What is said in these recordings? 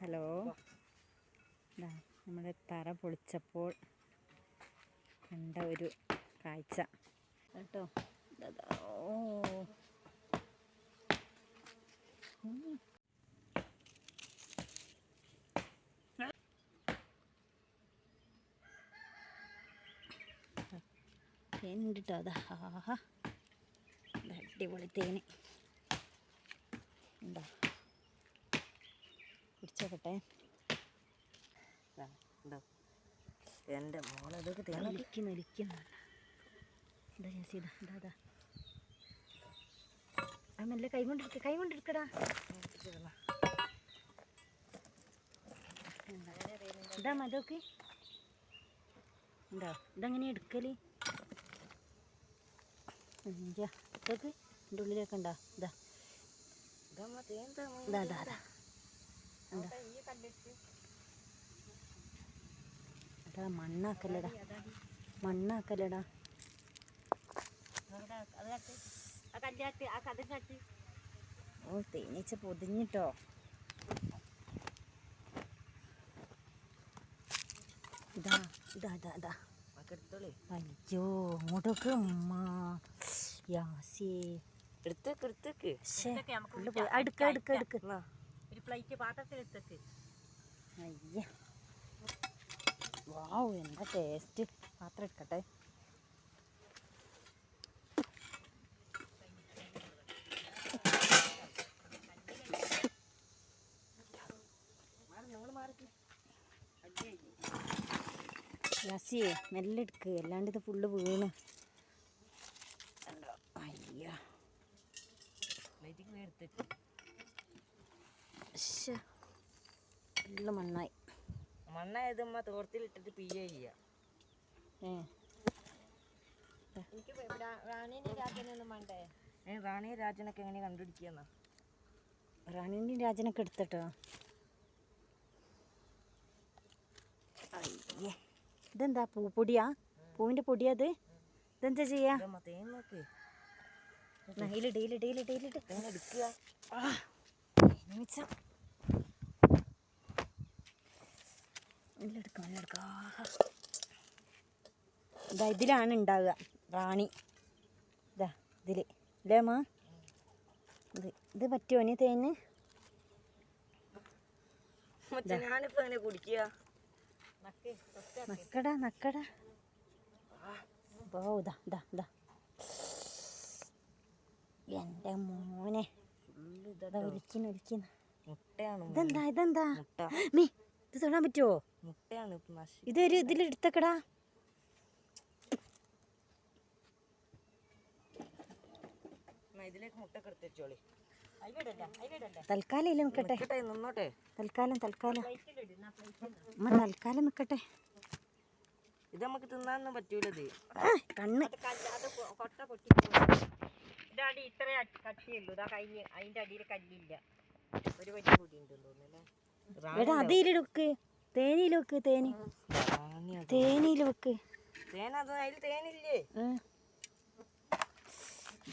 Hello. നമ്മുടെ തറ പൊളിച്ചപ്പോൾ കണ്ട ഒരു കാഴ്ച. കേട്ടോ? ഓ. അതാ അടിപൊളി തേന്. ഉണ്ടോ? പിടിച്ചോക്കട്ടെ. എന്റെ മോളതൊക്കെ മെലിക്ക് മെലിക്കുന്ന എന്താ ഞാൻ ചെയ്ത ഇതാ ഇതാ ആ മെല്ലെ കൈ കൊണ്ടിരിക്ക കൈ കൊണ്ടിരിക്കടാ ഇതാ മതൊക്കെ ഉണ്ടോ ഇതെങ്ങനെ എടുക്കൽ? ഇതൊക്കെ എന്റെ ഉള്ളിലേക്ക് ഉണ്ടോ? ഇതാ ഇതാ ഇതാ. അതാ മണ്ണാക്കല്ലടാ. മണ്ണാക്കല്ലടാ. ഓ തേനീച്ച പൊതിഞ്ഞിട്ടോ? ഇതാ ഇതാ ഇതാ ഇതാ. അയ്യോ അങ്ങോട്ടൊക്കെ ഉമ്മ. യാസി എടുത്തേക്ക് എടുത്തേക്ക്. അടുക്ക അടുക്ക അടുക്ക എടുക്ക എടുക്ക എടുക്ക. ഒരു പ്ലേറ്റ് പാത്രത്തിലെടുത്തേക്ക് അയ്യ. വാവ് എന്താ ടേസ്റ്റ് പാത്രം എടുക്കട്ടെ. യാസിയേ മെല്ലെ എടുക്ക്. അല്ലാണ്ട് ഇത് ഫുള്ള് വീണ്. അയ്യോ. ശ്ശെ. ഫുള്ള് മണ്ണായി. മണ്ണായതമ്മ തോർത്തിലിട്ടിട്ട് പിയ്യ ചെയ്യാ. എനിക്ക് റാണീന്റെ രാജനൊന്നും വേണ്ടേ ഏ റാണി രാജനൊക്കെ എങ്ങനെ കണ്ടുപിടിക്കുന്ന? റാണിന്റെ രാജനൊക്കെ എടുത്തിട്ടോ? അയ്യേ. ഇതെന്താ പൂപ്പൊടിയാ പൂവിന്റെ പൊടിയാ അത് ഇതെന്താ ചെയ്യാ? തേൻ നോക്ക്. ഡെയിലി ഡെയിലിട്ട് ഡെയിലിട്ട് ഡെയിലിട്ട് തേൻ എടുക്കുക. ഇതാ ഇതിലാണ് ഉണ്ടാവുക റാണി. ഇതാ ഇതിൽ ഇല്ലേ അമ്മ ഇത് ഇത് പറ്റുമോ ഇനി തേന്? നക്കട നക്കടാ. ഓ ഇതാ ഇതാ ഇതാ എന്റെ മോനെ. ഇതാ ഒലിക്കുന്നു ഒലിക്കുന്നു ഇതെന്താ ഇതെന്താ? മീ ഇത് തൊടാൻ പറ്റുമോ മുട്ടയാണ് ഇതൊരു ഇതിലെടുത്തക്കടാ തൽക്കാലം ഇല്ല നിക്കട്ടെ. നിന്നോട്ടെ. തൽക്കാലം തൽക്കാലം. അമ്മ തൽക്കാലം നിക്കട്ടെ. ഇത് നമുക്ക് തിന്നാനൊന്നും പറ്റൂലത് കണ്ണ്. കൊട്ട പൊട്ടി ഇത്ര കട്ടിയുള്ളൂ ഇതാ കഴിഞ്ഞ് അതിന്റെ അടിയിൽ കല്ലില്ല. ഒരു വലിയ പൊടി ഉണ്ടെന്ന് തോന്നുന്നല്ലേ എടാ തേനിയിൽ വെക്ക് തേനി തേനില്ലേ?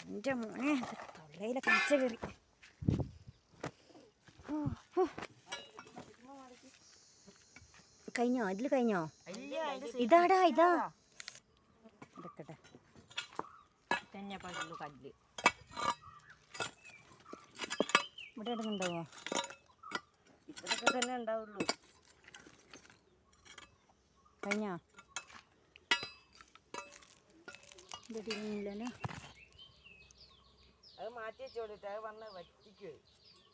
എന്റെ മോനെ തൊള്ളയിലെ കച്ച കയറി. കഴിഞ്ഞോ? അതിൽ കഴിഞ്ഞോ? ഇതാടാ ഇതാ. ഇതൊക്കെ ഇവിടെ ഇടങ്ങുണ്ടാവോ ഇത്രയൊക്കെ തന്നെ ഉണ്ടാവുള്ളൂ. കഴിഞ്ഞാ? ഇതില്ലല്ലോ അത് മാറ്റി വെച്ചോളിട്ട് അത് വന്ന് വറ്റിക്കോ.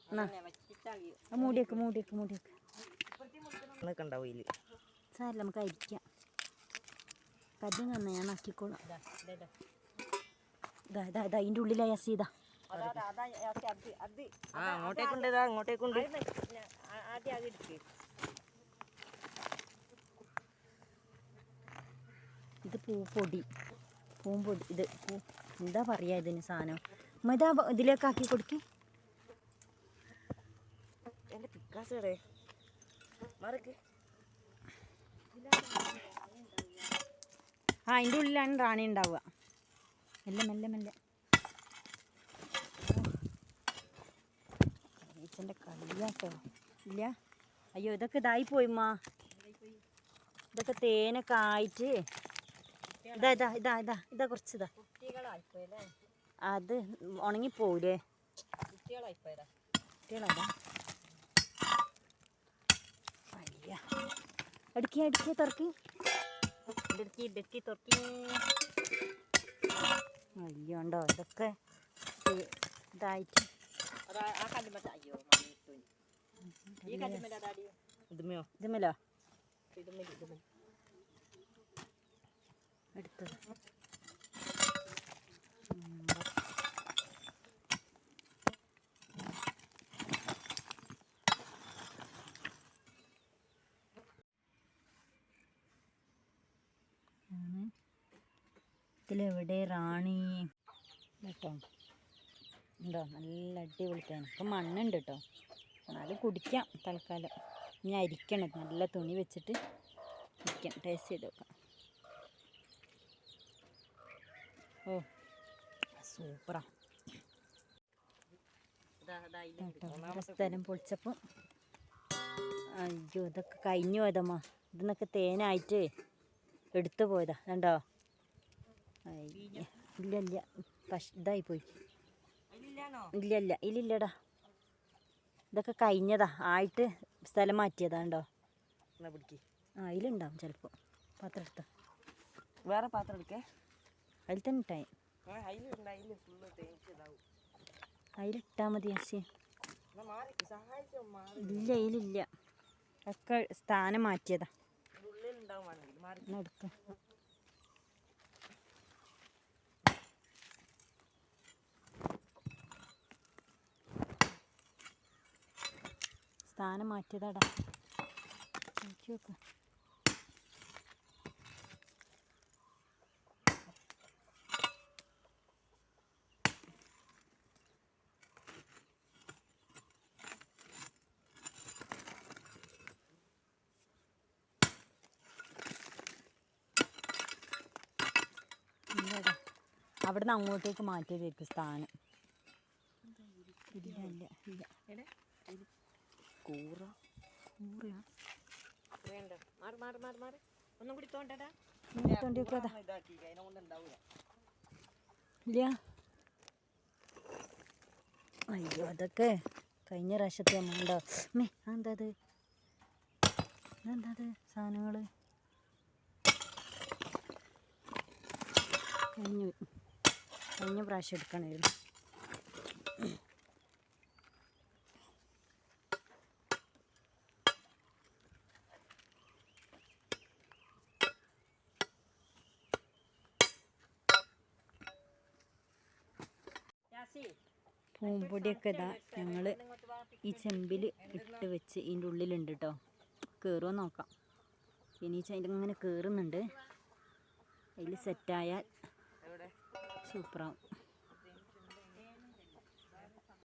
എന്നാ. വറ്റിച്ചാൽ ആ മൂടിയൊക്കെ മൂടിയൊക്കെ മൂടിയൊക്കെ എന്നൊക്കെ ഉണ്ടാവും ഇതിൽ സാരില്ല നമുക്ക് അരിക്കാം. കല്ല് തന്നെ ഞാൻ ആക്കിക്കോളാം. ഇതാ ഇതാ ഇതാ. ഇതിന്റെ ഉള്ളിലായി ആ അങ്ങോട്ടേക്കുണ്ട് ഇതാ അങ്ങോട്ടേക്കുണ്ട്. ആദ്യം അത് എടുക്ക് ഇത് പൂപ്പൊടി. പൂമ്പൊടി. ഇത് പൂ എന്താ പറയാ ഇതിന് സാധനം? മതാ ഇതാ ഇതിലേക്ക് ആക്കി കൊടുക്ക്. എന്റെ പിക്കാസ് മറക്ക്. ആ അതിന്റെ ഉള്ളിലാണ് റാണി ഉണ്ടാവുക മെല്ലെ മെല്ലെ മെല്ലെ. ഈച്ചന്റെ കളിയാട്ടോ. ഇല്ല. അയ്യോ ഇതൊക്കെ ഇതായി പോയിമ്മാ ഇതൊക്കെ തേനൊക്കെ ആയിട്ട്. ഇതാ ഇതാ ഇതാ ഇതാ ഇതാ കുറച്ച് ഇതാ കുട്ടികളായിപ്പോയല്ലേ? അത് ഉണങ്ങിപ്പോവില്ലേ കുട്ടികളതാ അയ്യ. അടുക്കി അടുക്കി തുറക്കി. ഇടുക്കി ഇടുക്കി തൊക്കി അയ്യോ ഉണ്ടോ ഇതൊക്കെ ഇതായിട്ട്. അയ്യോ ഇതുമല്ലോ എടുത്തത് ഇതിലെവിടെ റാണി? കേട്ടോ ഉണ്ടോ? നല്ല അടിപൊളി തേൻ ഇപ്പം മണ്ണുണ്ട് കേട്ടോ എന്നാലും കുടിക്കാം തൽക്കാലം. ഇനി അരിക്കണം. നല്ല തുണി വെച്ചിട്ട് ഇരിക്കാം. ടേസ്റ്റ് ചെയ്ത് നോക്കാം. ഓ സൂപ്പറാ സ്ഥലം പൊളിച്ചപ്പോൾ അയ്യോ ഇതൊക്കെ കഴിഞ്ഞു പോയതമ്മ. ഇതിന്നൊക്കെ തേനായിട്ട് എടുത്തു പോയതാ. കണ്ടോ. ഇല്ല ഇല്ല. പശ ഇതായി പോയി ഇല്ല ഇല്ല. ഇല്ലില്ലടാ ഇതൊക്കെ കഴിഞ്ഞതാ. ആയിട്ട് സ്ഥലം മാറ്റിയതാ കണ്ടോ എന്നാ പിടിക്ക്. ആ അതിലുണ്ടാവും ചിലപ്പോൾ പാത്രം എടുത്ത. വേറെ പാത്രം എടുക്കേ? അതിൽ തന്നെ ഇട്ടായി അതിലുണ്ട് അതിൽ ഫുള്ള് തേച്ചിതാവും അതിലിട്ടാൽ മതി മാറി ഇല്ല അതിലില്ല. ഒക്കെ സ്ഥാനം മാറ്റിയതാ. എടുക്ക. സ്ഥാനം മാറ്റിയതാടാ. നോക്കി നോക്ക് അവിടെ അവിടുന്ന് അങ്ങോട്ടേക്ക് മാറ്റിയതായിരിക്കും സ്ഥാനം ഇല്ല ഇല്ല. ഇല്ല. കൂറ. കൂറയാ. വേണ്ട. മാറി മാറി മാറി മാറി. ഒന്നും കൂടി തോണ്ടടാ. തോണ്ടി വെക്കാതാ ഇല്ല. അയ്യോ അതൊക്കെ കഴിഞ്ഞ പ്രാവശ്യത്തെ അമ്മണ്ടോ മേ എന്താ അത്? എന്താ അത്? സാധനങ്ങൾ കഴിഞ്ഞു. കഴിഞ്ഞ പ്രാവശ്യം എടുക്കണമായിരുന്നു പൂമ്പൊടിയൊക്കെ ഇതാ ഞങ്ങൾ ഈ ചെമ്പിൽ ഇട്ട് വെച്ച് ഇതിന്റെ ഉള്ളിലുണ്ട് കേട്ടോ കയറുമോ നോക്കാം. ഇനി അതിന്റെ ഇങ്ങനെ കയറുന്നുണ്ട് അതിൽ സെറ്റായാൽ സൂപ്പറാവും